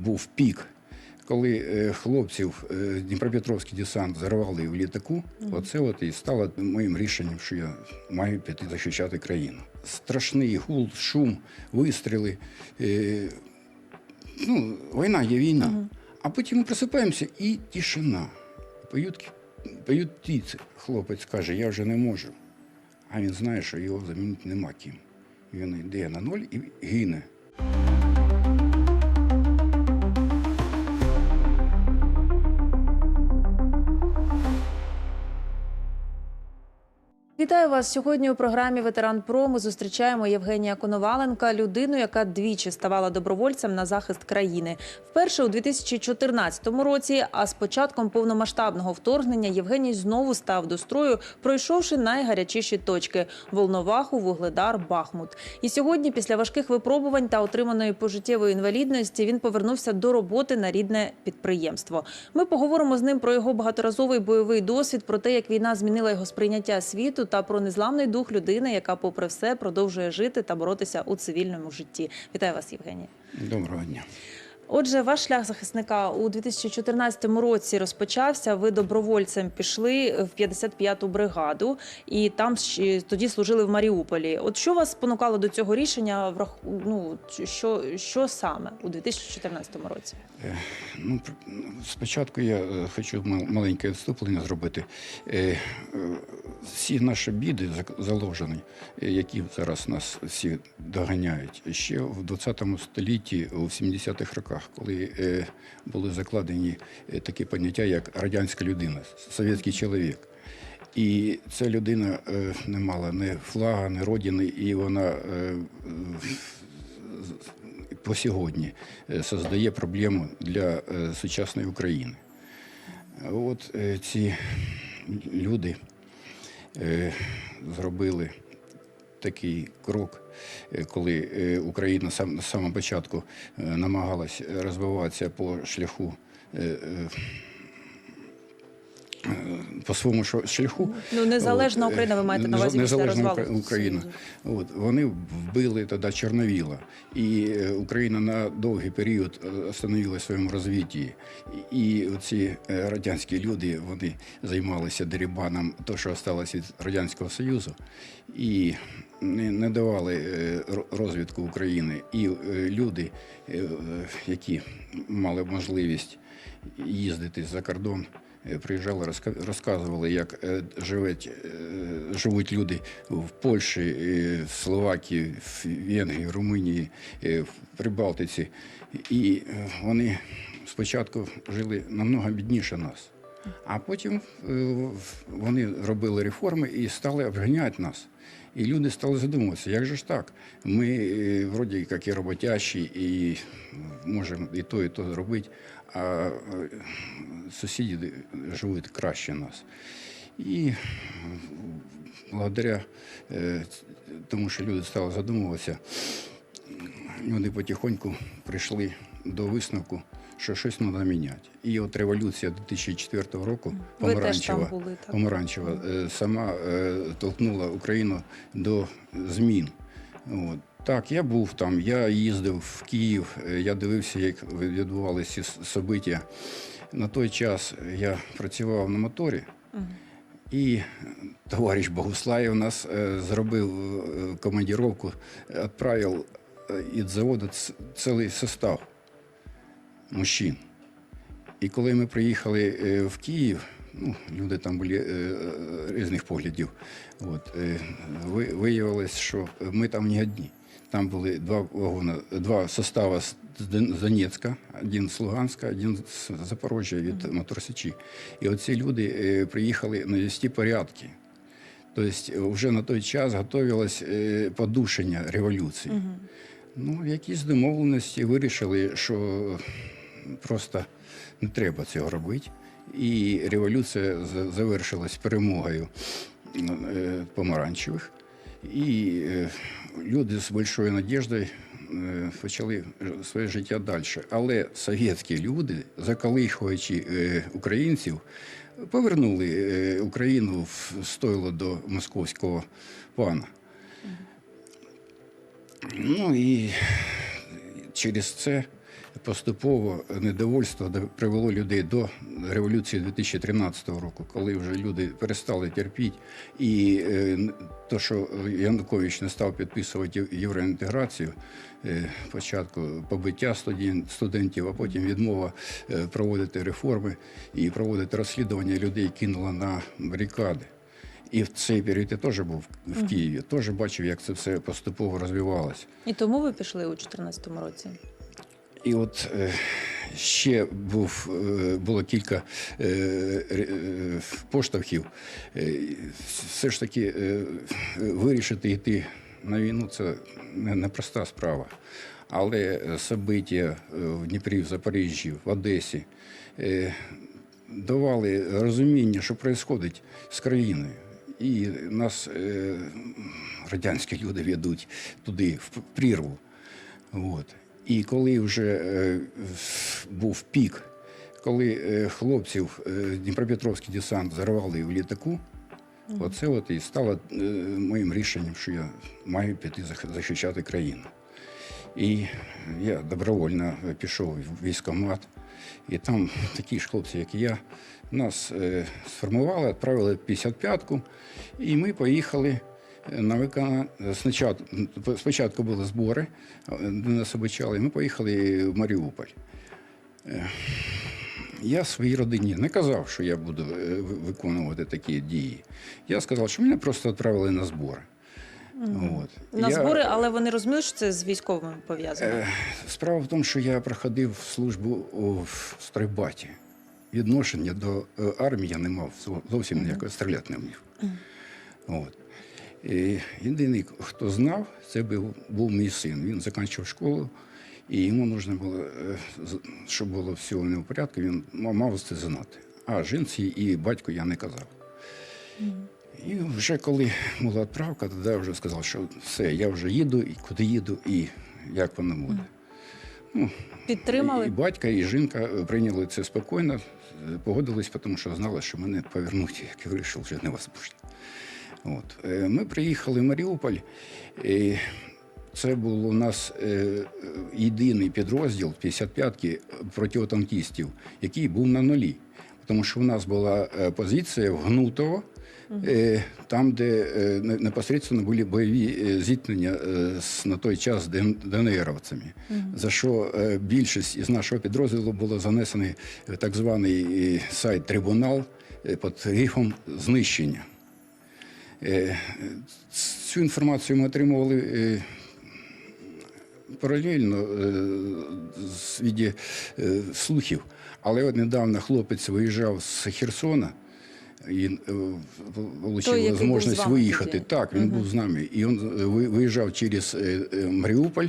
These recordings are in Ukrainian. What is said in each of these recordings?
був пік, коли е, хлопців е, Дніпропетровський десант зарвали в літаку, оце от і стало моїм рішенням, що я маю піти захищати країну. Страшний гул, шум, вистріли. Е, ну, війна є війна. А потім ми просипаємося і тишина. Поють, поють птиці. Хлопець каже, я вже не можу. А він знає, що його замінити нема ким. Він йде на ноль і гине. Вітаю вас сьогодні. У програмі Ветеран Про ми зустрічаємо Євгенія Коноваленка, людину, яка двічі ставала добровольцем на захист країни. Вперше у 2014 році. А з початком повномасштабного вторгнення Євгеній знову став до строю, пройшовши найгарячіші точки Волноваху, Вугледар, Бахмут. І сьогодні, після важких випробувань та отриманої пожиттєвої інвалідності, він повернувся до роботи на рідне підприємство. Ми поговоримо з ним про його багаторазовий бойовий досвід, про те, як війна змінила його сприйняття світу, та про незламний дух людини, яка, попри все, продовжує жити та боротися у цивільному житті. Вітаю вас, Євгенія. Доброго дня. Отже, ваш шлях захисника у 2014 році розпочався. Ви добровольцем пішли в 55-ту бригаду, і там тоді служили в Маріуполі. От що вас спонукало до цього рішення? Ну що, що саме у 2014 році? Е, Ну, спочатку я е, хочу маленьке відступлення зробити. Е, Всі наші біди заложені, які зараз нас всі доганяють, ще в 20 столітті, у 70-х роках, коли були закладені такі поняття, як радянська людина, совєтський чоловік. І ця людина не мала ні флага, ні родини, і вона по сьогодні е, создає проблему для е, сучасної України. От е, ці люди зробили такий крок, коли Україна сам, на самому початку намагалась розвиватися по шляху. По своєму шляху Ну незалежна От, е, Україна, ви маєте на увазі незалежна розвалу Україна. От вони вбили тоді Чорновіла, і е, Україна на довгий період е, остановила в своєму розвитті. І, ці радянські люди вони займалися дерибаном того, що залишилось від радянського союзу, і не, давали ро- розвитку України. І люди, які мали можливість їздити за кордон. Е, Приїжджали, розка- розказували, як е, живуть, е, живуть люди в Польщі, в Словакії, в Венгрії, в Румунії, в Прибалтиці. І вони спочатку жили намного бідніше нас. А потім вони робили реформи і стали обганяти нас. І люди стали задумуватися, як же ж так? Ми вроді як і роботящі, і можемо і то, і то зробити, а е, сусіди живуть краще нас. І благодаря е, тому, що люди стали задумуватися, вони потихоньку прийшли до висновку, що щось треба міняти. І от революція 2004 року, помаранчева, були, помаранчева е, сама толкнула Україну до змін. От. Так, я був там, я їздив в Київ, е, я дивився, як відбувалися ці собиття. На той час я працював на моторі. І товариш Богуслаєв нас е, зробив е, командировку, відправив е, заводу цілий состав мужчин. І коли ми приїхали в Київ, ну, люди там були різних поглядів, от, ви- виявилось, що ми там не одні. Там були два вагони, два состави з Дон- Донецька, один з Луганська, один з Запорожжя від Моторсічі. І оці люди е, приїхали навести порядки. Тобто вже на той час готувалось е, подушення революції. Ну, якісь домовленості вирішили, що просто не треба цього робити. І революція за- завершилась перемогою е, помаранчевих. І е, люди з великою надіждою почали своє життя далі. Але совєтські люди, заколихуючи е, українців, повернули Україну в стойло до московського пана. Ну і через це поступово недовольство привело людей до революції 2013 року, коли вже люди перестали терпіти. І е, то, що Янукович не став підписувати євроінтеграцію, е, спочатку побиття студентів, а потім відмова е, проводити реформи і проводити розслідування людей кинула на барикади. І в цей період я теж був в Києві, теж бачив, як це все поступово розвивалося. І тому ви пішли у 2014 році. І от е, ще був, е, було кілька е, поштовхів. Все ж таки вирішити йти на війну це не- непроста справа. Але собиття в Дніпрі, в Запоріжжі, в Одесі давали розуміння, що відбувається з країною. І нас радянські люди ведуть туди, в прірву. От. І коли вже е, був пік, коли е, хлопців е, Дніпропетровський десант зарвали в літаку, оце от і стало моїм рішенням, що я маю піти захищати країну. І я добровольно пішов в військкомат, і там такі ж хлопці, як і я, нас сформували, відправили в 55-ку, і ми поїхали на виконання. Спочатку, спочатку були збори, де нас обучали, і ми поїхали в Маріуполь. Е, Я своїй родині не казав, що я буду е, виконувати такі дії. Я сказав, що мене просто відправили на збори. От. На Я- збори, але вони розуміли, що це з військовими пов'язано. Е, Справа в тому, що я проходив службу в стройбаті. Відношення до армії я не мав зовсім ніякого стріляти не вмів. От. І єдиний, хто знав, це був, був мій син. Він закінчив школу, і йому потрібно було, е, щоб було все нього в порядку, він мав це знати. А жінці і батьку я не казав. І вже коли була відправка, тоді я вже сказав, що все, я вже їду, і куди їду, і як воно буде. Підтримали? І батька, і жінка прийняли це спокійно, е, погодились, тому що знали, що мене повернуть, як я вирішив, вже невозможно. От. Е, Ми приїхали в Маріуполь. І це був у нас е, єдиний підрозділ 55-ки протитанкістів, який був на нулі. Тому що у нас була е, позиція в Гнутово, там, де непосередньо були бойові зіткнення з на той час ДН- ДНРовцями, за що більшість із нашого підрозділу було занесений в так званий сайт трибунал під грифом знищення. Е, Цю інформацію ми отримували е, паралельно е, з віді е, слухів. Але от недавно хлопець виїжджав з Херсона і отримав можливість виїхати. тоді? Так, він був з нами. І він виїжджав через Маріуполь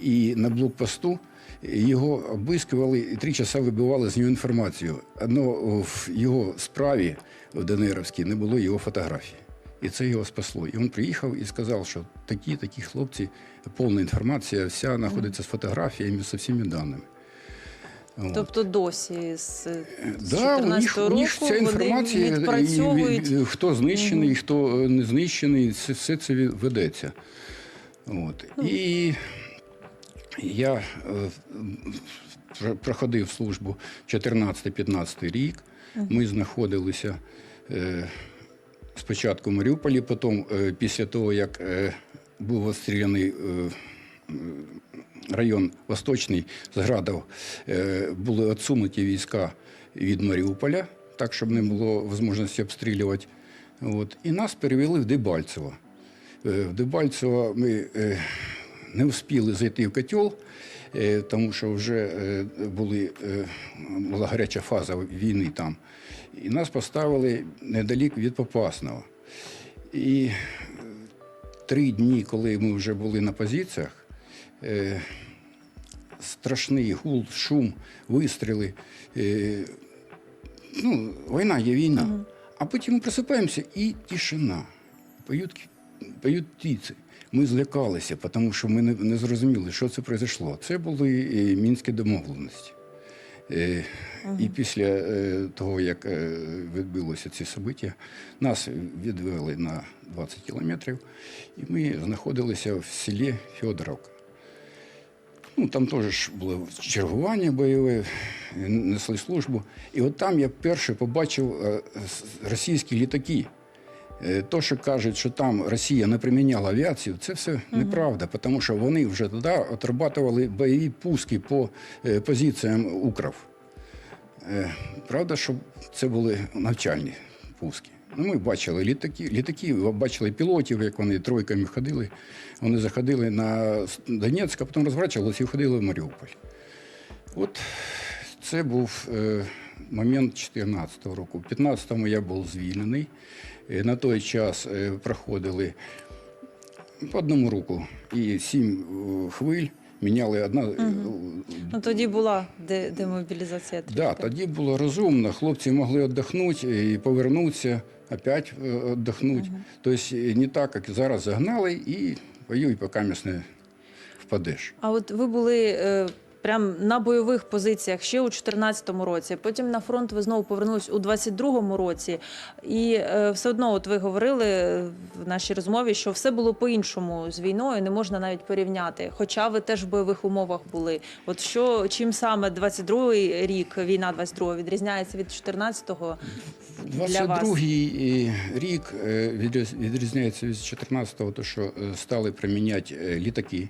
і на блокпосту. Його обискували і три часа вибивали з нього інформацію. Но в його справі в ДНРівській не було його фотографії. І це його спасло. І він приїхав і сказав, що такі, такі хлопці, повна інформація, вся знаходиться з фотографіями, з всіми даними. От. Тобто досі з, з Да, у них, 14-го у них року інформація, вони і- відпрацьовують. і- і хто знищений, хто е, не знищений, все, все це ведеться. От. Ну. І я е, проходив службу 14-15 рік. Ми знаходилися е, спочатку в Маріуполі, потім, е, після того, як е, був обстріляний е, район Восточний з Градов, були відсунуті війська від Маріуполя, так, щоб не було можливості обстрілювати. От. І нас перевели в Дебальцево. В Дебальцево ми не встигли зайти в котел, тому що вже були, була гаряча фаза війни там. І нас поставили недалік від Попасного. І е, три дні, коли ми вже були на позиціях, е, страшний гул, шум, вистріли. Е, ну, війна є війна. А потім ми просипаємося і тишина. Поють, поють птиці. Ми злякалися, тому що ми не, не зрозуміли, що це произошло. Це були мінські домовленості. Е, І після е, того, як е, відбулося ці собиття, нас відвели на 20 кілометрів, і ми знаходилися в селі Федоровка. Ну, там теж було чергування бойове, несли службу. І от там я вперше побачив російські літаки. Е, То, що кажуть, що там Росія не приміняла авіацію, це все неправда, тому що вони вже тоді отрабатували бойові пуски по е, позиціям Укров. Е, Правда, що це були навчальні пуски. Ну, ми бачили літаки, літаки, бачили пілотів, як вони тройками ходили. Вони заходили на Донецьк, а потім розворачувалися і входили в Маріуполь. От це був момент 14-го року. У 15-му я був звільнений. Е, на той час е, проходили по одному року і сім е, хвиль. Міняли одна. е, Ну тоді була де- демобілізація. Да, тоді було розумно. Хлопці могли віддохнути і повернутися, опять е, віддохнути. Тобто не так, як зараз загнали і воюй, поки місь не впадеш. А от ви були прям на бойових позиціях ще у 2014 році. Потім на фронт ви знову повернулись у 22-му році. І е, все одно, от ви говорили в нашій розмові, що все було по-іншому з війною, не можна навіть порівняти. Хоча ви теж в бойових умовах були. От що чим саме 22-й рік, війна 22-го, відрізняється від 14-го 22-й е, рік е, відрізняється від 14-го, то що е, стали приміняти літаки.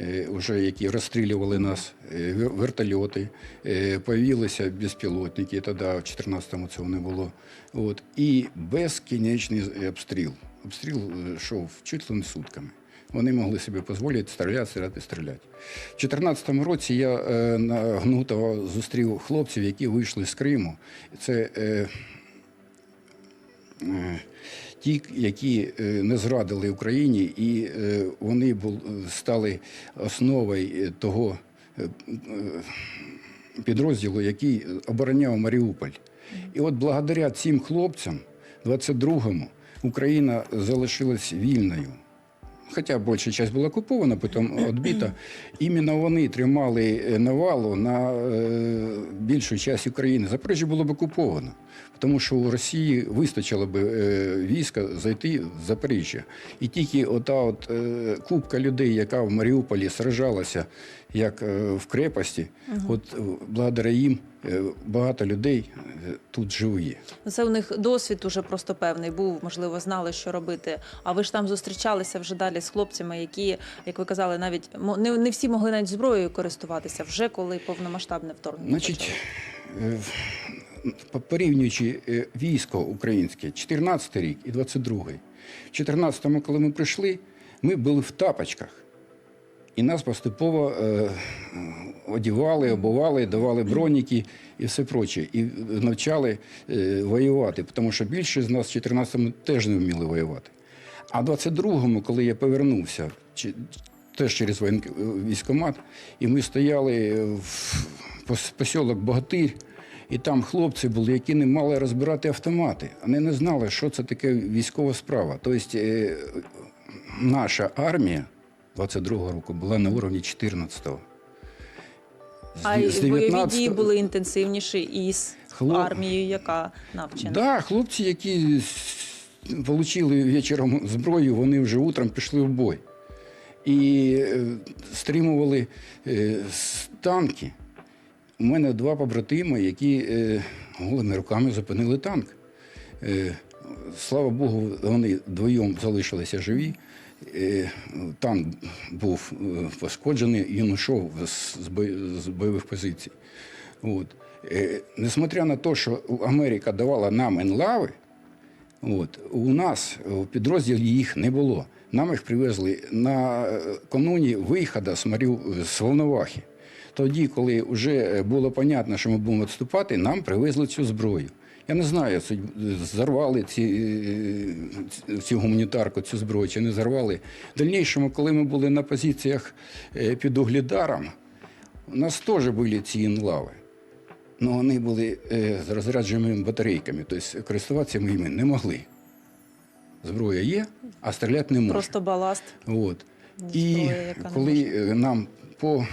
Е, Уже які розстрілювали нас, е, вертольоти, е, появилися безпілотники, тоді в 14-му цього не було. От. І безкінечний обстріл. Обстріл е, йшов чуть ли не сутками. Вони могли собі дозволити стріляти, стріляти, стріляти. В 2014 році я е, на Гнутово зустрів хлопців, які вийшли з Криму. Це е, е, ті, які е, не зрадили Україні, і е, вони стали основою е, того підрозділу, який обороняв Маріуполь. І от благодаря цим хлопцям, 22-му, Україна залишилась вільною. Хоча більша частина була окупована, потім відбита. Іменно вони тримали навалу на більшу частину України. Запоріжжя було б окуповано, тому що у Росії вистачило б е, війська зайти в Запоріжжя. І тільки ота от, е, купка людей, яка в Маріуполі сражалася як е, в крепості, от е, благодаря їм багато людей тут живі. Це у них досвід уже просто певний був, можливо, знали, що робити. А ви ж там зустрічалися вже далі з хлопцями, які, як ви казали, навіть не, не всі могли навіть зброєю користуватися, вже коли повномасштабне вторгнення. Значить, почалося. Е, по- порівнюючи е, військо українське, 14 рік і 22-й. В 14-му, коли ми прийшли, ми були в тапочках. І нас поступово е, одівали, обували, давали броніки і все проче. І навчали е, воювати, тому що більшість з нас в 14-му теж не вміли воювати. А в 22-му, коли я повернувся, чи- теж через воєн- військкомат, і ми стояли в посілок Богатир, і там хлопці були, які не мали розбирати автомати. Вони не знали, що це таке військова справа. Тобто е, наша армія 22-го року була на уровні 14-го. А бойові 19-го дії були інтенсивніші із Хлоп- армією, яка навчена. Да, хлопці, які отримали вечором зброю, вони вже утром пішли в бой. І е, стримували е, танки. У мене два побратими, які е, голими руками зупинили танк. Е, слава Богу, вони вдвоєм залишилися живі. Е, танк був е, пошкоджений, він йшов з, з бойових позицій. От. Е, несмотря на те, що Америка давала нам енлави, От. У нас в підрозділі їх не було. Нам їх привезли на е, кануні виходу з, Марів... з Волновахи. Тоді, коли вже було зрозуміло, що ми будемо відступати, нам привезли цю зброю. Я не знаю, зарвали ці, е, цю гуманітарку, цю зброю чи не зарвали. В дальнішому, коли ми були на позиціях е, під Угледаром, у нас теж були ці інлави. Ну, вони були е, з розрядженими батарейками, тобто користуватися ми ними не могли. Зброя є, а стріляти не можна. Просто баласт. От. Зброя, І коли е, нам по,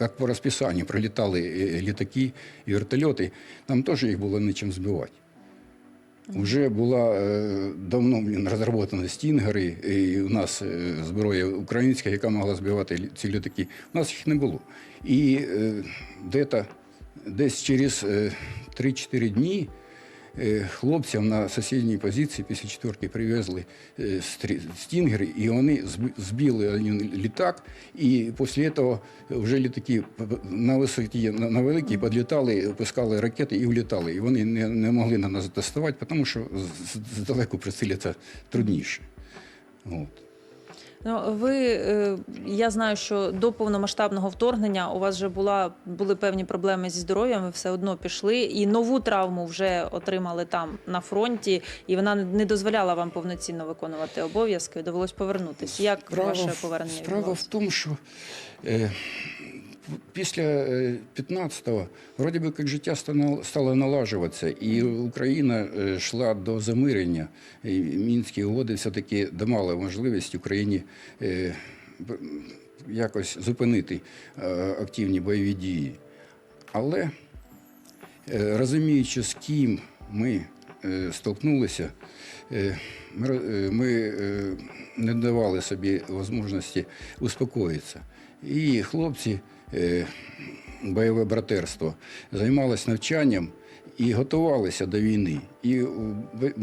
як по розписанню пролетали е, літаки і вертольоти, нам теж їх було нічим збивати. Вже була е, давно блін, розроблена стінгери, і у нас е, зброя українська, яка могла збивати ці літаки. У нас їх не було. І е, десь через е, 3-4 дні е, хлопцям на сусідній позиції після четверки привезли е, стінгери, і вони зби- збили літак. І після цього вже літаки на висоті на, великій підлітали, пускали ракети і влітали. І вони не, не могли на нас доставати, тому що здалеку прицілятися трудніше. От. Ну, ви е, я знаю, що до повномасштабного вторгнення у вас вже була були певні проблеми зі здоров'ям. Ви все одно пішли, і нову травму вже отримали там на фронті, і вона не дозволяла вам повноцінно виконувати обов'язки. Довелось повернутися. Як ваше повернення Справа в тому, що е, після е, 15-го вроді би як життя стало, налажуватися, і Україна е, йшла до замирення. І Мінські угоди все-таки давали можливість Україні е, якось зупинити е, активні бойові дії. Але Е, розуміючи, з ким ми е, столкнулися, е, ми, е, е, не давали собі можливості успокоїтися. І хлопці, е, бойове братерство, займалися навчанням і готувалися до війни. І у бе-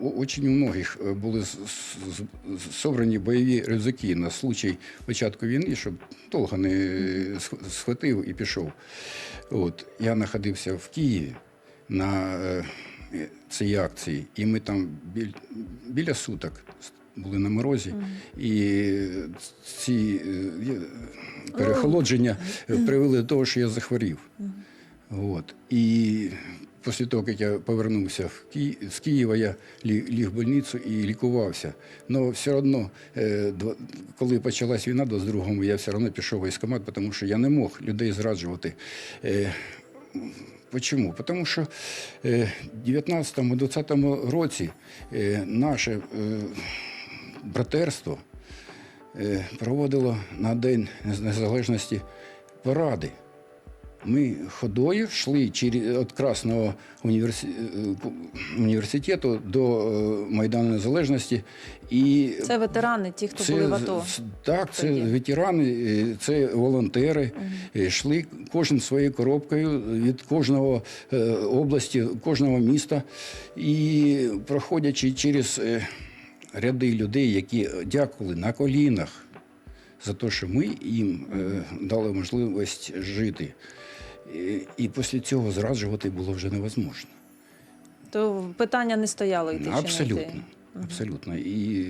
у- многих е, були з- з- з- собрані бойові рюкзаки на случай початку війни, щоб довго не схватив і пішов. От, я знаходився в Києві на е, цій акції, і ми там біля суток були на морозі, і ці е, перехолодження е, привели до того, що я захворів. От. І після того, як я повернувся з Києва, я лі- ліг в больницю і лікувався. Але все одно, е, коли почалась війна, до другому, я все одно пішов в військкомат, тому що я не мог людей зраджувати. Почому? Тому що в 19-20 році наше братерство е, проводило на День Незалежності паради. Ми ходою йшли через від Красного е, університету до е, Майдану Незалежності. І Це ветерани, ті, хто були в АТО. Так, це Тоді. ветерани, це волонтери. Е, Йшли кожен своєю коробкою від кожного області, кожного міста. І проходячи через ряди людей, які дякували на колінах за те, що ми їм е, дали можливість жити. І, після цього зраджувати було вже невозможно. То питання не стояло йти чи не йти. Абсолютно. Абсолютно. І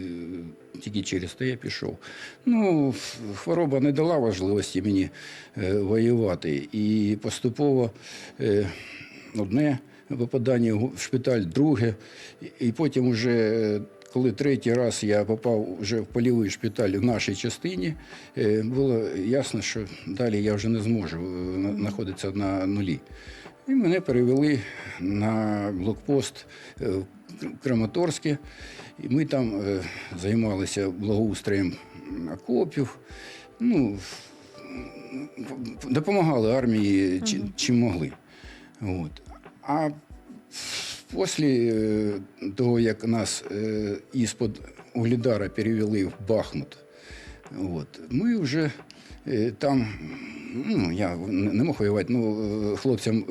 е, тільки через те я пішов. Ну, хвороба не дала важливості мені е, воювати. І поступово е, одне попадання в шпиталь, друге. І- потім уже, е, коли третій раз я попав вже в польовий шпиталь в нашій частині, е, було ясно, що далі я вже не зможу е, знаходитися на нулі. І мене перевели на блокпост е, в Краматорське. І ми там займалися благоустроєм окопів. Ну, допомагали армії чим могли. От. А після е, того, як нас е, із-под Угледара перевели в Бахмут, от, ми вже е, там, ну, я не мог воювати, ну, хлопцям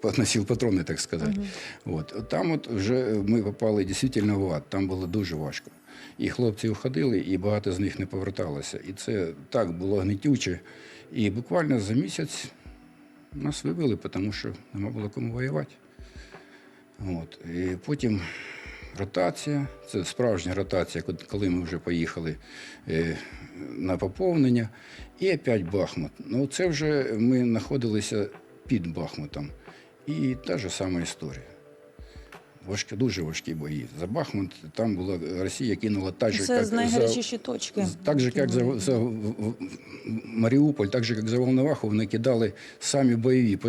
подносив патрони, так сказати. От. Там от вже ми попали дійсно в ад, там було дуже важко. І хлопці уходили, і багато з них не поверталося. І це так було гнетюче. І буквально за місяць нас вивели, тому що нема було кому воювати. От. І потім ротація, це справжня ротація, коли ми вже поїхали е, на поповнення. І опять Бахмут. Ну, це вже ми знаходилися під Бахмутом. І та ж сама історія. Важкі, дуже важкі бої. За Бахмут там була Росія кинула так же, Це як з за, найгарячіші точки. так же, як за, за Маріуполь, так же, як за Волноваху, вони кидали самі бойові е,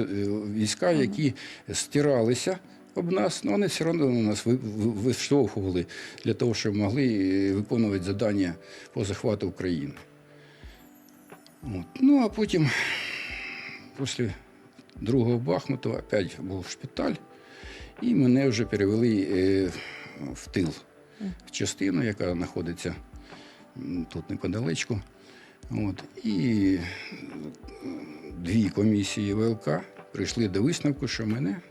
війська, які стиралися об нас, але вони все одно нас ви- ви- виштовхували для того, щоб могли е, виконувати завдання по захвату України. От. Ну, а потім, після другого Бахмуту, опять був шпиталь. І мене вже перевели е, в тил, в частину, яка знаходиться тут неподалечку. От. І е, дві комісії ВЛК прийшли до висновку, що мене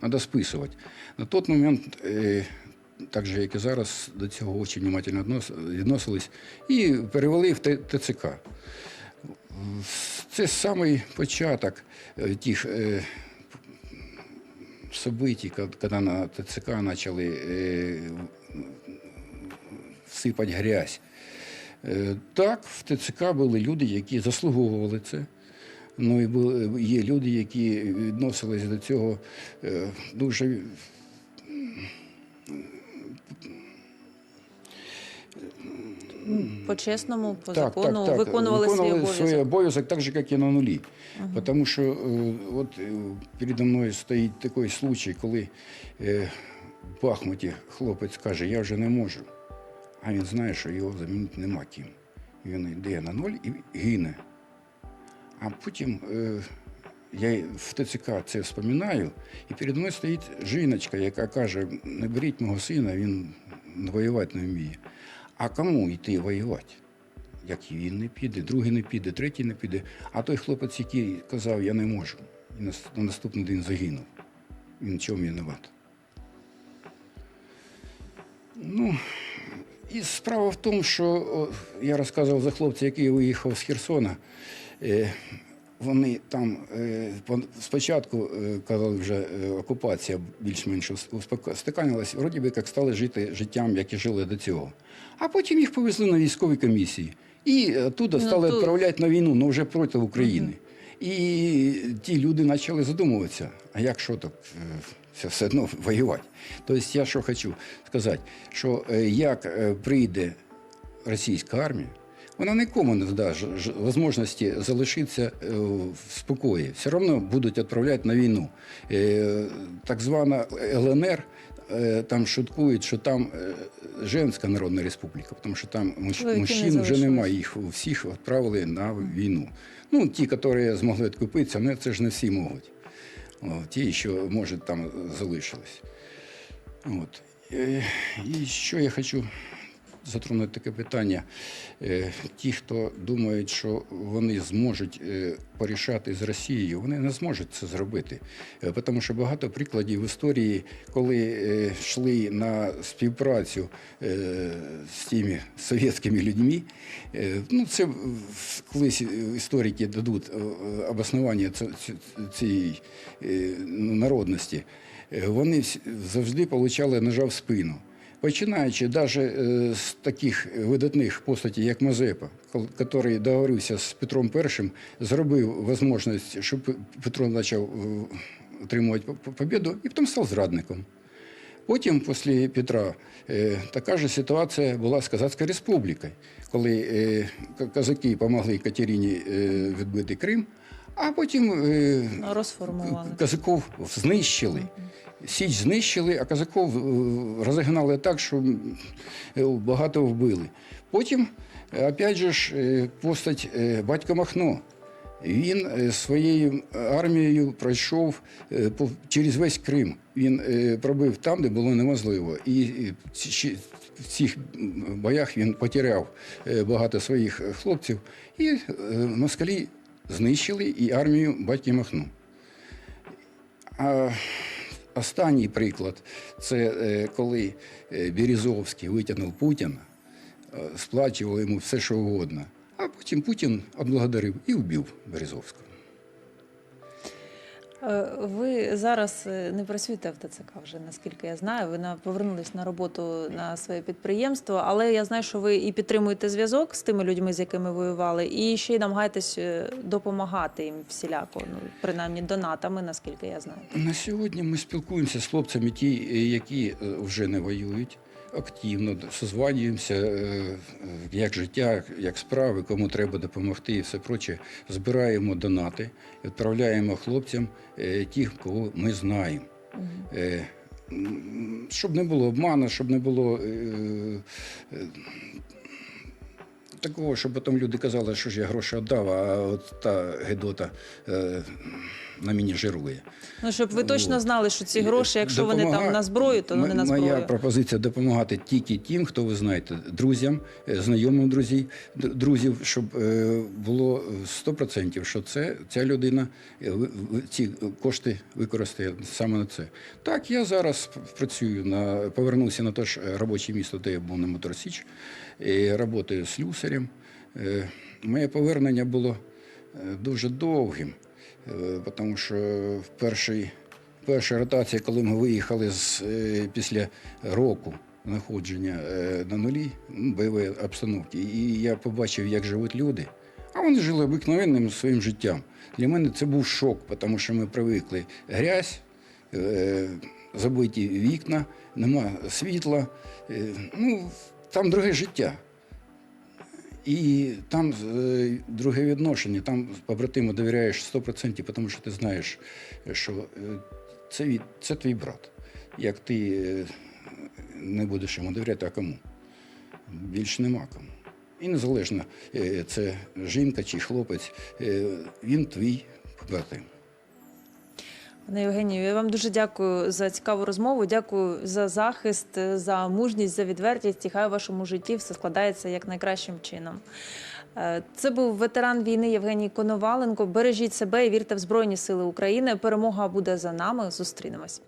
треба списувати. На той момент, е, так же, як і зараз, до цього дуже внимательно відносились і перевели в ТЦК. Це самий початок е, тих е, событий, коли на ТЦК почали е, всипати грязь. Е, Так, в ТЦК були люди, які заслуговували це. Ну і були, є люди, які відносились до цього е, дуже По-чесному, по закону виконували, свій обов'язок. свій обов'язок так же, як і на нулі. Тому що е, от е, передо мною стоїть такий случай, коли е, в Бахмуті хлопець каже, я вже не можу. А він знає, що його замінити нема ким. Він йде на ноль і гине. А потім е, я в ТЦК це вспоминаю, і передо мною стоїть жіночка, яка каже: не беріть мого сина, він воювати не вміє. А кому йти воювати? Як і він не піде, другий не піде, третій не піде. А той хлопець, який казав, я не можу, і на, на наступний день загинув. Він чому винуват? Ну, і справа в тому, що я розказував за хлопця, який виїхав з Херсона. Е, вони там е, спочатку е, казали, вже окупація більш-менш устаканилась, вроді би як стали жити життям, як і жили до цього. А потім їх повезли на військові комісії. І оттуда Ну, стали відправляти на війну, але вже проти України. І ті люди почали задумуватися, а як що так все, все одно воювати. Тобто я що хочу сказати, що як прийде російська армія, вона нікому не дасть можливості залишитися е, в спокої. Все одно будуть відправляти на війну. Е, Так звана ЛНР. е, Там шуткують, що там Женська Народна Республіка, тому що там не мужчин вже немає, їх всіх відправили на війну. Ну, ті, які змогли відкупитися, ну це ж не всі можуть. Ті, що, може, там залишились. От. І що я хочу затронути таке питання. Е, Ті, хто думають, що вони зможуть е, порішати з Росією, вони не зможуть це зробити. Е, Тому що багато прикладів в історії, коли йшли на співпрацю з тими совєтськими людьми, ну це колись історики дадуть обоснування цієї народності. Вони завжди отримали ножа в спину. Починаючи навіть з таких видатних постатей, як Мазепа, який договорився з Петром І, зробив можливість, щоб Петро почав е, отримувати по- по- побіду, і потім став зрадником. Потім, після Петра, е, така ж ситуація була з Казацькою республікою, коли е, к- козаки допомогли Катерині е, відбити Крим, а потім е, Розформували. Казаков знищили. Січ знищили, а казаков е, розігнали так, що е, багато вбили. Потім, е, опять же, ж, постать батька Махно. Він своєю армією пройшов через весь Крим. Він пробив там, де було неможливо. І в цих боях він потеряв багато своїх хлопців. І москалі знищили і армію батьки Махну. А останній приклад це е, коли Бірізовський Березовський витягнув Путіна, сплачував сплачували йому все, що угодно. А потім Путін облагодарив і вбив Березовського. Е, Ви зараз е, не працюєте в ТЦК вже, наскільки я знаю. Ви повернулись на роботу на своє підприємство, але я знаю, що ви і підтримуєте зв'язок з тими людьми, з якими воювали, і ще й намагаєтесь е, допомагати їм всіляко, ну принаймні донатами, наскільки я знаю. На сьогодні ми спілкуємося з хлопцями, ті, які вже не воюють. Активно созванюємося, е, як життя, як справи, кому треба допомогти і все проче. Збираємо донати, відправляємо хлопцям е, тих, кого ми знаємо. Е, Щоб не було обману, щоб не було такого, що потім люди казали, що ж я гроші віддав, а от та гедота на мені жирує. Ну щоб ви точно знали, що ці гроші, якщо вони там на зброю, то вони на зброю. Моя пропозиція допомагати тільки тим, хто ви знаєте, друзям, е, знайомим друзі, д- друзів, щоб е, було 100%, що це ця людина е, ці кошти використає саме на це. Так, я зараз працюю на повернувся на те ж робоче місто, де я був на Моторсіч, і працюю слюсарем. Моє повернення було дуже довгим, тому що в перший Перша ротація, коли ми виїхали з, е, після року знаходження е, на нулі бойової обстановки, і я побачив, як живуть люди. А вони жили обикновенним своїм життям. Для мене це був шок, тому що ми привикли грязь, е, забиті вікна, нема світла. Е, ну, там друге життя. І там е, друге відношення, там побратиму довіряєш 100%, тому що ти знаєш, що е, це, від- це твій брат. Як ти е, не будеш йому довіряти, а кому? Більше нема кому. І незалежно, е, це жінка чи хлопець, він твій побратим. Пане Євгенію, я вам дуже дякую за цікаву розмову. Дякую за захист, за мужність, за відвертість. І хай у вашому житті все складається як найкращим чином. Е, Це був ветеран війни Євгеній Коноваленко. Бережіть себе і вірте в Збройні Сили України. Перемога буде за нами. Зустрінемось.